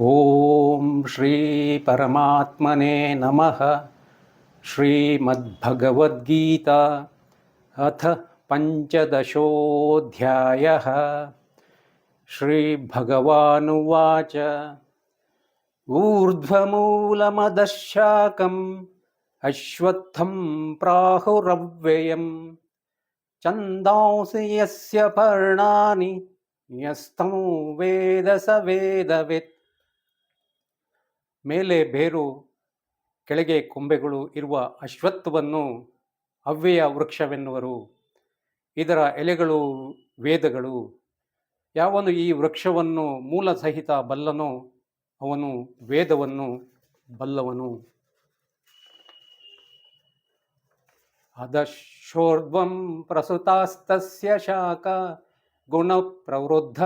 ॐ श्रीपरमात्मने नमः। श्रीमद्भगवद्गीता अथ पञ्चदशोऽध्यायः। श्रीभगवानुवाच। ऊर्ध्वमूलमदशाकम् अश्वत्थं प्राहुरव्ययं। चन्दांसि यस्य पर्णानि न्यस्तं वेदवित्। ಮೇಲೆ ಬೇರು, ಕೆಳಗೆ ಕೊಂಬೆಗಳು ಇರುವ ಅಶ್ವತ್ಥವನ್ನು ಅವ್ಯಯ ವೃಕ್ಷವೆನ್ನುವರು. ಇದರ ಎಲೆಗಳು ವೇದಗಳು. ಯಾವನು ಈ ವೃಕ್ಷವನ್ನು ಮೂಲ ಸಹಿತ ಬಲ್ಲನೋ ಅವನು ವೇದವನ್ನು ಬಲ್ಲವನು. ಅಧಶೋರ್ಧ್ವಂ ಪ್ರಸುತಾಸ್ತಸ್ಯ ಶಾಖ ಗುಣಪ್ರವೃದ್ಧ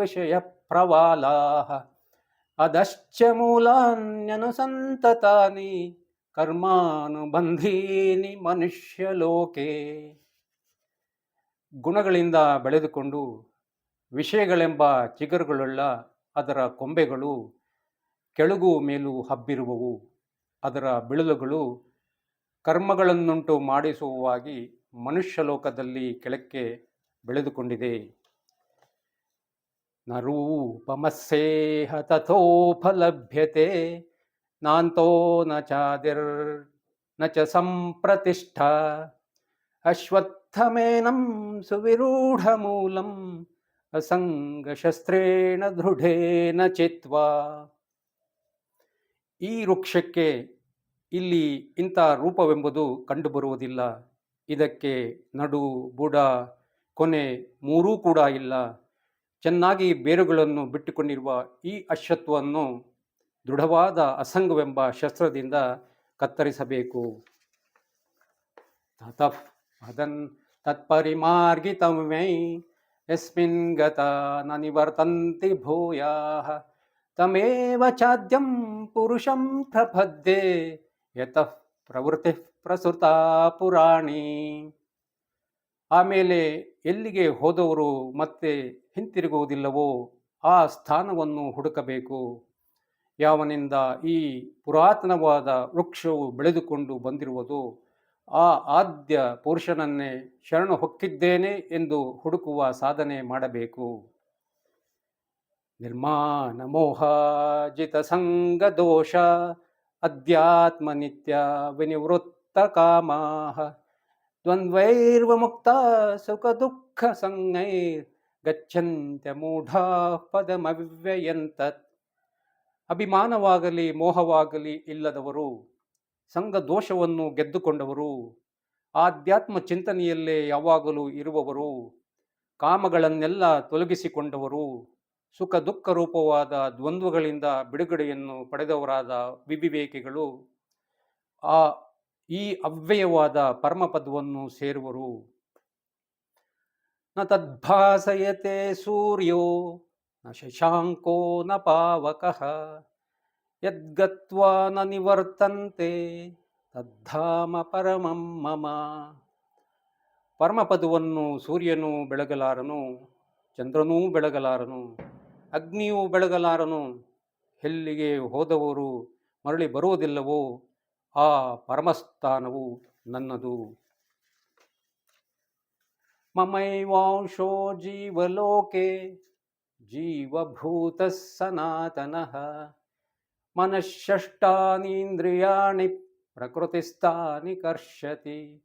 ವಿಷಯ ಪ್ರವಾಲಾಹ. ಅದಶ್ಚ ಮೂಲಾನ್ಯನುಸಂತತಾನಿ ಕರ್ಮಾನುಬಂಧೀನಿ ಮನುಷ್ಯಲೋಕೆ ಗುಣಗಳಿಂದ ಬೆಳೆದುಕೊಂಡು ವಿಷಯಗಳೆಂಬ ಚಿಗರುಗಳುಳ್ಳ ಅದರ ಕೊಂಬೆಗಳು ಕೆಳಗು ಮೇಲೂ ಹಬ್ಬಿರುವವು. ಅದರ ಬಿಳಲುಗಳು ಕರ್ಮಗಳನ್ನುಂಟು ಮಾಡಿಸುವವಾಗಿ ಮನುಷ್ಯ ಲೋಕದಲ್ಲಿ ಕೆಳಕ್ಕೆ ಬೆಳೆದುಕೊಂಡಿದೆ. ನ ರೂಪಮಸ್ಸೇಹ ತಥೋಪಲಭ್ಯತೆ ನಾಂತೋ ನ ಚಾದಿರ್ನ ಚ ಸಂಪ್ರತಿಷ್ಠ ಅಶ್ವತ್ಥಮೇನಂ ಸುವಿರೂಢಮೂಲಂ ಅಸಂಗಶಸ್ತ್ರೇಣ ದೃಢೇನ ಚಿತ್ವಾ ಈ ವೃಕ್ಷಕ್ಕೆ ಇಲ್ಲಿ ಇಂಥ ರೂಪವೆಂಬುದು ಕಂಡುಬರುವುದಿಲ್ಲ. ಇದಕ್ಕೆ ನಡು ಬುಡ, ಕೊನೆ ಮೂರೂ ಕೂಡ ಇಲ್ಲ. ಚೆನ್ನಾಗಿ ಬೇರುಗಳನ್ನು ಬಿಟ್ಟುಕೊಂಡಿರುವ ಈ ಅಶ್ವತ್ವವನ್ನು ದೃಢವಾದ ಅಸಂಗವೆಂಬ ಶಸ್ತ್ರದಿಂದ ಕತ್ತರಿಸಬೇಕು. ತತಃ ತತ್ಪರಿಮಾರ್ಗಿತಂ ವೈ ಯಸ್ಮಿನ್ ಗತ ನ ನಿವರ್ತಂತಿ ಭೂಯಾಃ ತಮೇವ ಚಾದ್ಯಂ ಪುರುಷಂ ಪ್ರಪದ್ಯೆ ಯತಃ ಪ್ರವೃತ್ತಿ ಪ್ರಸುತ ಪುರಾಣಿ. ಆಮೇಲೆ ಎಲ್ಲಿಗೆ ಹೋದವರು ಮತ್ತೆ ಹಿಂತಿರುಗುವುದಿಲ್ಲವೋ ಆ ಸ್ಥಾನವನ್ನು ಹುಡುಕಬೇಕು. ಯಾವನಿಂದ ಈ ಪುರಾತನವಾದ ವೃಕ್ಷವು ಬೆಳೆದುಕೊಂಡು ಬಂದಿರುವುದು ಆ ಆದ್ಯ ಪುರುಷನನ್ನೇ ಶರಣು ಹೊಕ್ಕಿದ್ದೇನೆ ಎಂದು ಹುಡುಕುವ ಸಾಧನೆ ಮಾಡಬೇಕು. ನಿರ್ಮಾಣ ಮೋಹಾಜಿತ ಸಂಗ ದೋಷ, ಅಧ್ಯಾತ್ಮ ನಿತ್ಯ ವಿನಿವೃತ್ತ ಕಾಮಾಹ. ದ್ವಂದ್ವೈರ್ವಮುಕ್ತ ಸುಖ ದುಃಖ ಸಂಗೈರ್ ಗಚ್ಚಂತ್ಯ ಮೂಢಾ ಪದಮವ್ಯಯಂತ ಅಭಿಮಾನವಾಗಲಿ, ಮೋಹವಾಗಲಿ ಇಲ್ಲದವರು, ಸಂಘ ದೋಷವನ್ನು ಗೆದ್ದುಕೊಂಡವರು, ಆಧ್ಯಾತ್ಮ ಚಿಂತನೆಯಲ್ಲೇ ಯಾವಾಗಲೂ ಇರುವವರು, ಕಾಮಗಳನ್ನೆಲ್ಲ ತೊಲಗಿಸಿಕೊಂಡವರು ಸುಖ ದುಃಖ ರೂಪವಾದ ದ್ವಂದ್ವಗಳಿಂದ ಬಿಡುಗಡೆಯನ್ನು ಪಡೆದವರಾದ ವಿವಿವೇಕಿಗಳು. ಆ ಈ ಅವ್ಯಯವಾದ ಪರಮಪದವನ್ನು ಸೇರುವರು. ನ ತದ್ಭಾಸಯತೆ ಸೂರ್ಯೋ, ನ ಶಶಾಂಕೋ ನ ಪಾವಕಃ, ಯದ್ಗತ್ವಾ ನ ನಿವರ್ತಂತೆ, ತದ್ಧಾಮ ಪರಮಂ ಮಮ. ಪರಮಪದವನ್ನು ಸೂರ್ಯನೂ ಬೆಳಗಲಾರನು, ಚಂದ್ರನೂ ಬೆಳಗಲಾರನು, ಅಗ್ನಿಯೂ ಬೆಳಗಲಾರನು, ಎಲ್ಲಿಗೆ ಹೋದವರು ಮರಳಿ ಬರುವುದಿಲ್ಲವೋ ಆ ಪರಮಸ್ಥಾನವು ನನ್ನದು. ಮಮೈವಾಂಶೋ ಜೀವಲೋಕೆ ಜೀವಭೂತ ಸನಾತನಃ ಮನಃಷ್ಟಾನೀಂದ್ರಿಯಾಣಿ ಪ್ರಕೃತಿಸ್ಥಾನಿ ಕರ್ಷತಿ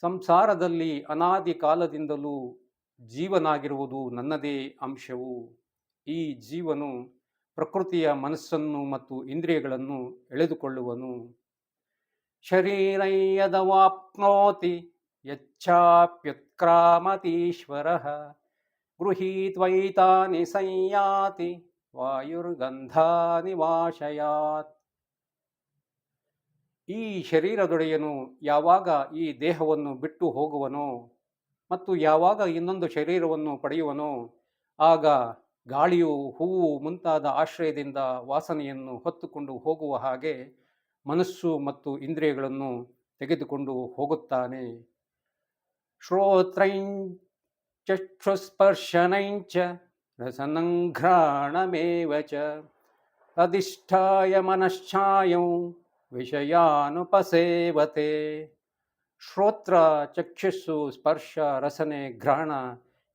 ಸಂಸಾರದಲ್ಲಿ ಅನಾದಿ ಕಾಲದಿಂದಲೂ ಜೀವನಾಗಿರುವುದು ನನ್ನದೇ ಅಂಶವು. ಈ ಜೀವನು ಪ್ರಕೃತಿಯ ಮನಸ್ಸನ್ನು ಮತ್ತು ಇಂದ್ರಿಯಗಳನ್ನು ಎಳೆದುಕೊಳ್ಳುವನು. ಶರೀರಯ್ಯದವಾಪ್ನೋತಿ ಯಚ್ಚಾಪ್ಯುತ್ಕ್ರಾಮತೀಶ್ವರ ಗೃಹೀತ್ವೈತಾನಿ ಸಂಯಾತಿ ವಾಯುರ್ಗಂಧಾನಿ ವಾಶಯಾತ್ ಈ ಶರೀರದೊಡೆಯನು ಯಾವಾಗ ಈ ದೇಹವನ್ನು ಬಿಟ್ಟು ಹೋಗುವನೋ ಮತ್ತು ಯಾವಾಗ ಇನ್ನೊಂದು ಶರೀರವನ್ನು ಪಡೆಯುವನೋ, ಆಗ ಗಾಳಿಯು ಹೂವು ಮುಂತಾದ ಆಶ್ರಯದಿಂದ ವಾಸನೆಯನ್ನು ಹೊತ್ತುಕೊಂಡು ಹೋಗುವ ಹಾಗೆ ಮನಸ್ಸು ಮತ್ತು ಇಂದ್ರಿಯಗಳನ್ನು ತೆಗೆದುಕೊಂಡು ಹೋಗುತ್ತಾನೆ. ಶ್ರೋತ್ರೈಂಚಕ್ಷುಸ್ಪರ್ಶನೈಂಚ ರಸನಂಘ್ರಾಣಮೇವ ಚ, ಅಧಿಷ್ಠಾಯ ಮನಶ್ಚಾಯಂ ವಿಷಯಾನುಪಸೇವತೆ. ಶ್ರೋತ್ರ, ಚಕ್ಷುಸ್ಸು, ಸ್ಪರ್ಶ, ರಸನೆ, ಘ್ರಾಣ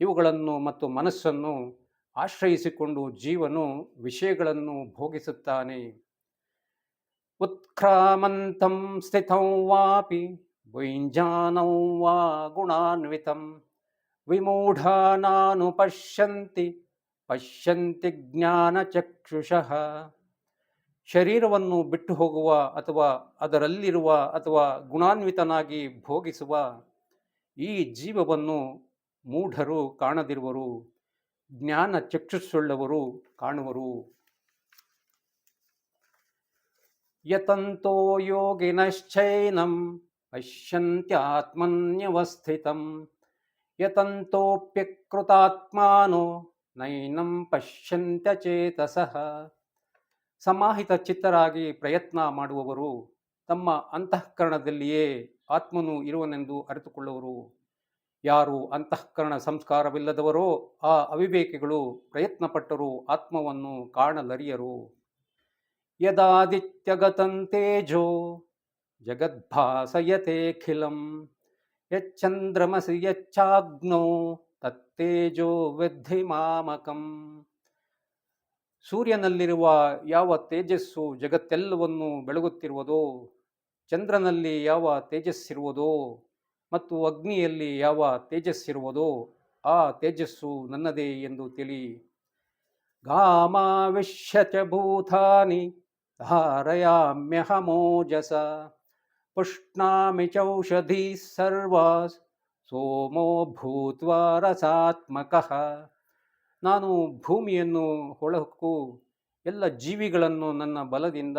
ಇವುಗಳನ್ನು ಮತ್ತು ಮನಸ್ಸನ್ನು ಆಶ್ರಯಿಸಿಕೊಂಡು ಜೀವನು ವಿಷಯಗಳನ್ನು ಭೋಗಿಸುತ್ತಾನೆ. ಉತ್ಕ್ರಾಮಂತಂ ಸ್ಥಿತಂ ವಾಪಿ ಭುಂಜಾನೌ ವಾ ಗುಣಾನ್ವಿತಂ ವಿಮೂಢಾನಾನು ಪಶ್ಯಂತಿ ಪಶ್ಯಂತಿ ಜ್ಞಾನಚಕ್ಷುಷಃ ಶರೀರವನ್ನು ಬಿಟ್ಟು ಹೋಗುವ ಅಥವಾ ಅದರಲ್ಲಿರುವ ಅಥವಾ ಗುಣಾನ್ವಿತನಾಗಿ ಭೋಗಿಸುವ ಈ ಜೀವವನ್ನು ಮೂಢರು ಕಾಣದಿರುವರು ಜ್ಞಾನ ಚಕ್ಷುಸುಳ್ಳವರು ಕಾಣುವರು. ಯತಂತೋ ಯೋಗಿನಶ್ಚೈನಂ ಪಶ್ಯಂತ್ಯಾತ್ಮನ್ಯವಸ್ಥಿತಂ ಯತಂತೋಪ್ಯಕೃತಾತ್ಮಾನೋ ನೈನಂ ಪಶ್ಯಂತ್ಯ ಚೇತಸಃ ಸಮಾಹಿತ ಚಿತ್ತರಾಗಿ ಪ್ರಯತ್ನ ಮಾಡುವವರು ತಮ್ಮ ಅಂತಃಕರಣದಲ್ಲಿಯೇ ಆತ್ಮನು ಇರುವನೆಂದು ಅರಿತುಕೊಳ್ಳುವರು. ಯಾರು ಅಂತಃಕರಣ ಸಂಸ್ಕಾರವಿಲ್ಲದವರೋ ಆ ಅವಿವೇಕಿಗಳು ಪ್ರಯತ್ನಪಟ್ಟರೂ ಆತ್ಮವನ್ನು ಕಾಣಲರಿಯರು. ಯದಾದಿತ್ಯಗತಂ ತೇಜೋ ಜಗದ್ಭಾಸಯತೆಖಿಲಂ ಯಚ್ಚಂದ್ರಮಸಿ ಯಚ್ಚಾಗ್ನೋ ತತ್ತೇಜೋ ವಿದ್ಧಿ ಮಾಮಕಂ ಸೂರ್ಯನಲ್ಲಿರುವ ಯಾವ ತೇಜಸ್ಸು ಜಗತ್ತೆಲ್ಲವನ್ನು ಬೆಳಗುತ್ತಿರುವುದೋ, ಚಂದ್ರನಲ್ಲಿ ಯಾವ ತೇಜಸ್ಸಿರುವುದೋ ಮತ್ತು ಅಗ್ನಿಯಲ್ಲಿ ಯಾವ ತೇಜಸ್ಸಿರುವುದೋ, ಆ ತೇಜಸ್ಸು ನನ್ನದೇ ಎಂದು ತಿಳಿ. ಗಾಮಾವಿಶ್ಯ ಚ ಭೂತಾನಿ ಧಾರಯಾಮ್ಯಹಮೋಜಸ ಪುಷ್ಣಾಮಿ ಚೌಷಧಿ ಸರ್ವಾಸ್ ಸೋಮೋ ಭೂತ್ವ ರಸಾತ್ಮಕಃ ನಾನು ಭೂಮಿಯನ್ನು ಹೊಳಕು ಎಲ್ಲ ಜೀವಿಗಳನ್ನು ನನ್ನ ಬಲದಿಂದ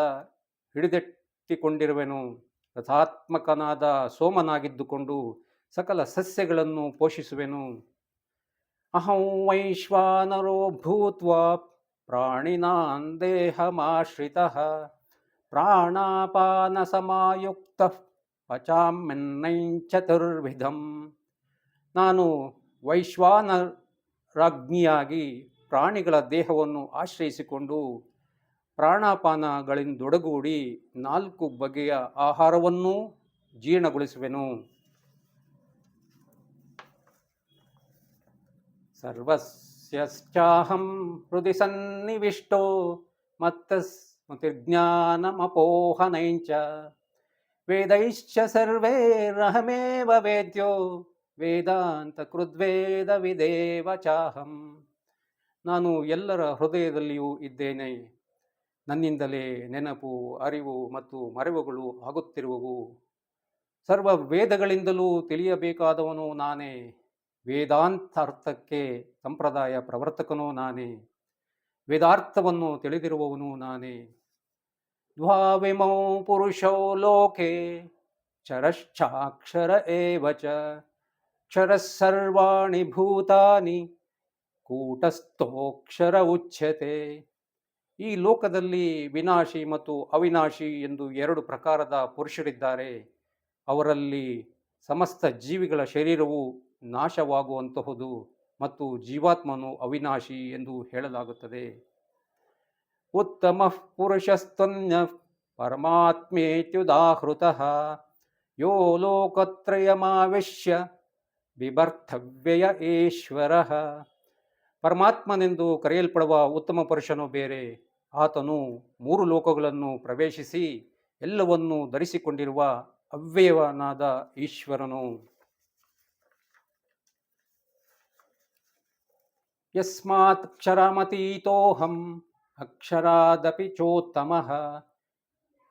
ಹಿಡಿದೆಟ್ಟಿಕೊಂಡಿರುವೆನು. ರಥಾತ್ಮಕನಾದ ಸೋಮನಾಗಿದ್ದುಕೊಂಡು ಸಕಲ ಸಸ್ಯಗಳನ್ನು ಪೋಷಿಸುವೆನು. ಅಹಂ ವೈಶ್ವಾನರೋ ಭೂತ್ವಾ ಪ್ರಾಣಿನಾನ್ ದೇಹಮಾಶ್ರಿತಃ ಪ್ರಾಣಾಪಾನ ಸಮಾಯುಕ್ತ ಪಚಾಮ್ಯನ್ನೈಂಚತುರ್ವಿಧಂ ನಾನು ವೈಶ್ವಾನರಾಜ್ಞಿಯಾಗಿ ಪ್ರಾಣಿಗಳ ದೇಹವನ್ನು ಆಶ್ರಯಿಸಿಕೊಂಡು ಪ್ರಾಣಾಪಾನಗಳಿಂದೊಡಗೂಡಿ ನಾಲ್ಕು ಬಗೆಯ ಆಹಾರವನ್ನೂ ಜೀರ್ಣಗೊಳಿಸುವೆನು. ಸರ್ವಸ್ಯಶ್ಚಾಹಂ ಹೃದಯ ಸನ್ನಿವಿಷ್ಟೋ ಮತ್ತಸ್ಮೃತಿರ್ಜ್ಞಾನಮಪೋಹನೈಂಚ ವೇದೈಶ್ಚ ಸರ್ವೈರಹಮೇವ ವೇದ್ಯೋ ವೇದಾಂತ ಕೃದ್ವೇದ ವಿದೇವ ಚಾಹಂ ನಾನು ಎಲ್ಲರ ಹೃದಯದಲ್ಲಿಯೂ ಇದ್ದೇನೆ. ನನ್ನಿಂದಲೇ ನೆನಪು, ಅರಿವು ಮತ್ತು ಮರೆವುಗಳು ಆಗುತ್ತಿರುವವು. ಸರ್ವ ವೇದಗಳಿಂದಲೂ ತಿಳಿಯಬೇಕಾದವನು ನಾನೇ. ವೇದಾಂತಾರ್ಥಕ್ಕೆ ಸಂಪ್ರದಾಯ ಪ್ರವರ್ತಕನೂ ನಾನೇ. ವೇದಾರ್ಥವನ್ನು ತಿಳಿದಿರುವವನು ನಾನೇ. ದ್ವಾವಿಮೌ ಪುರುಷೋ ಲೋಕೆ, ಚರಶ್ಚಾಕ್ಷರ ಏವ ಚ ಭೂತಾನಿ, ಕೂಟಸ್ಥೋಕ್ಷರ ಉಚ್ಯತೆ. ಈ ಲೋಕದಲ್ಲಿ ವಿನಾಶಿ ಮತ್ತು ಅವಿನಾಶಿ ಎಂದು ಎರಡು ಪ್ರಕಾರದ ಪುರುಷರಿದ್ದಾರೆ. ಅವರಲ್ಲಿ ಸಮಸ್ತ ಜೀವಿಗಳ ಶರೀರವು ನಾಶವಾಗುವಂತಹುದು ಮತ್ತು ಜೀವಾತ್ಮನು ಅವಿನಾಶಿ ಎಂದು ಹೇಳಲಾಗುತ್ತದೆ. ಉತ್ತಮ ಪುರುಷಸ್ತನ್ಯ ಪರಮಾತ್ಮೇತ್ಯುದಾಹೃತ ಯೋ ಲೋಕತ್ರಯಮಾವಿಶ್ಯ ಬಿಭರ್ಥವ್ಯಯ ಈಶ್ವರ. ಪರಮಾತ್ಮನೆಂದು ಕರೆಯಲ್ಪಡುವ ಉತ್ತಮ ಪುರುಷನು ಬೇರೆ. ಆತನು ಮೂರು ಲೋಕಗಳನ್ನು ಪ್ರವೇಶಿಸಿ ಎಲ್ಲವನ್ನೂ ಧರಿಸಿಕೊಂಡಿರುವ ಅವ್ಯಯವನಾದ ಈಶ್ವರನು. ಯಸ್ಮಾತ್ ಕ್ಷರಮತೀತೋಹಂ ಅಕ್ಷರಾದಪಿ ಚೋತ್ತಮಃ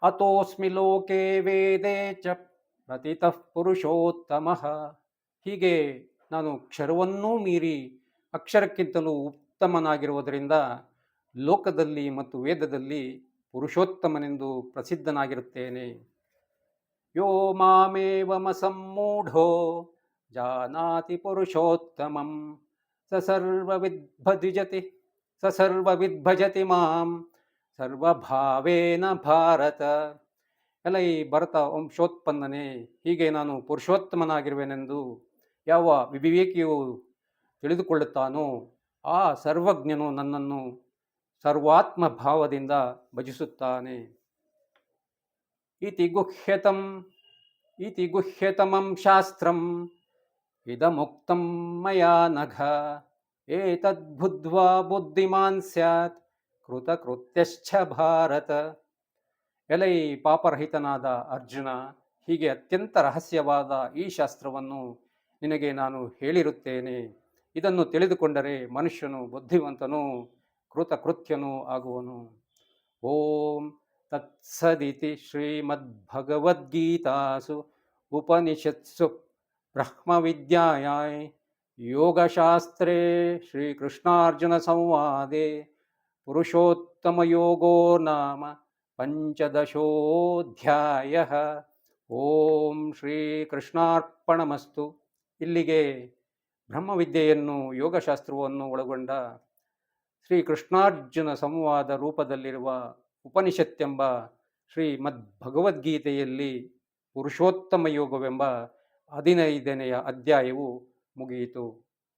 ಅತೋಸ್ಮಿ ಲೋಕೆ ವೇದೇ ಚ ಪ್ರತಿತಃ ಪುರುಷೋತ್ತಮಃ ಹೀಗೆ ನಾನು ಕ್ಷರವನ್ನೂ ಮೀರಿ ಅಕ್ಷರಕ್ಕಿಂತಲೂ ಉತ್ತಮನಾಗಿರುವುದರಿಂದ ಲೋಕದಲ್ಲಿ ಮತ್ತು ವೇದದಲ್ಲಿ ಪುರುಷೋತ್ತಮನೆಂದು ಪ್ರಸಿದ್ಧನಾಗಿರುತ್ತೇನೆ. ಯೋ ಮಾಮೇವಮಸಮ್ಮೂಢೋ ಜಾನಾತಿ ಪುರುಷೋತ್ತಮಂ ಸ ಸರ್ವವಿದ್ಭಜತಿ ಮಾಂ ಸರ್ವಭಾವೇನ ಭಾರತ ಎಲ್ಲ ಈ ಭರತ ವಂಶೋತ್ಪನ್ನನೆ ಹೀಗೆ ನಾನು ಪುರುಷೋತ್ತಮನಾಗಿರುವೆನೆಂದು ಯಾವ ವಿವೇಕಿಯು ತಿಳಿದುಕೊಳ್ಳುತ್ತಾನೋ, ಆ ಸರ್ವಜ್ಞನು ನನ್ನನ್ನು ಸರ್ವಾತ್ಮ ಭಾವದಿಂದ ಭಜಿಸುತ್ತಾನೆ. ಇತಿ ಗುಹ್ಯತಂ ಇತಿ ಗುಹ್ಯತಮಂ ಶಾಸ್ತ್ರಂ ಇದಮುಕ್ತಂ ಮಯಾ ನಘ ಏತದ್ಬುದ್ಧ್ವಾ ಬುದ್ಧಿಮಾನ್ ಸ್ಯಾತ್ ಕೃತಕೃತ್ಯಶ್ಚ ಭಾರತ ಎಲೈ ಪಾಪರಹಿತನಾದ ಅರ್ಜುನ ಹೀಗೆ ಅತ್ಯಂತ ರಹಸ್ಯವಾದ ಈ ಶಾಸ್ತ್ರವನ್ನು ನಿನಗೆ ನಾನು ಹೇಳಿರುತ್ತೇನೆ. ಇದನ್ನು ತಿಳಿದುಕೊಂಡರೆ ಮನುಷ್ಯನು ಬುದ್ಧಿವಂತನು ಕೃತಕೃತ್ಯನೂ ಆಗುವನು. ಓಂ ತತ್ಸದಿತಿ ಶ್ರೀಮದ್ಭಗವದ್ಗೀತಾಸು ಉಪನಿಷತ್ಸು ಬ್ರಹ್ಮವಿದ್ಯಾಯಾಯ್ ಯೋಗಶಾಸ್ತ್ರೇ ಪುರುಷೋತ್ತಮ ಯೋಗೋ ನಾಮ ಪಂಚದಶೋಧ್ಯಾಯ ಓಂ ಶ್ರೀಕೃಷ್ಣಾರ್ಪಣಮಸ್ತು ಇಲ್ಲಿಗೆ ಬ್ರಹ್ಮವಿದ್ಯೆಯನ್ನು, ಯೋಗಶಾಸ್ತ್ರವನ್ನು ಒಳಗೊಂಡ ಶ್ರೀ ಕೃಷ್ಣಾರ್ಜುನ ಸಂವಾದ ರೂಪದಲ್ಲಿರುವ ಉಪನಿಷತ್ತೆಂಬ ಶ್ರೀಮದ್ ಭಗವದ್ಗೀತೆಯಲ್ಲಿ ಪುರುಷೋತ್ತಮ ಯೋಗವೆಂಬ ಹದಿನೈದನೆಯ ಅಧ್ಯಾಯವು ಮುಗಿಯಿತು.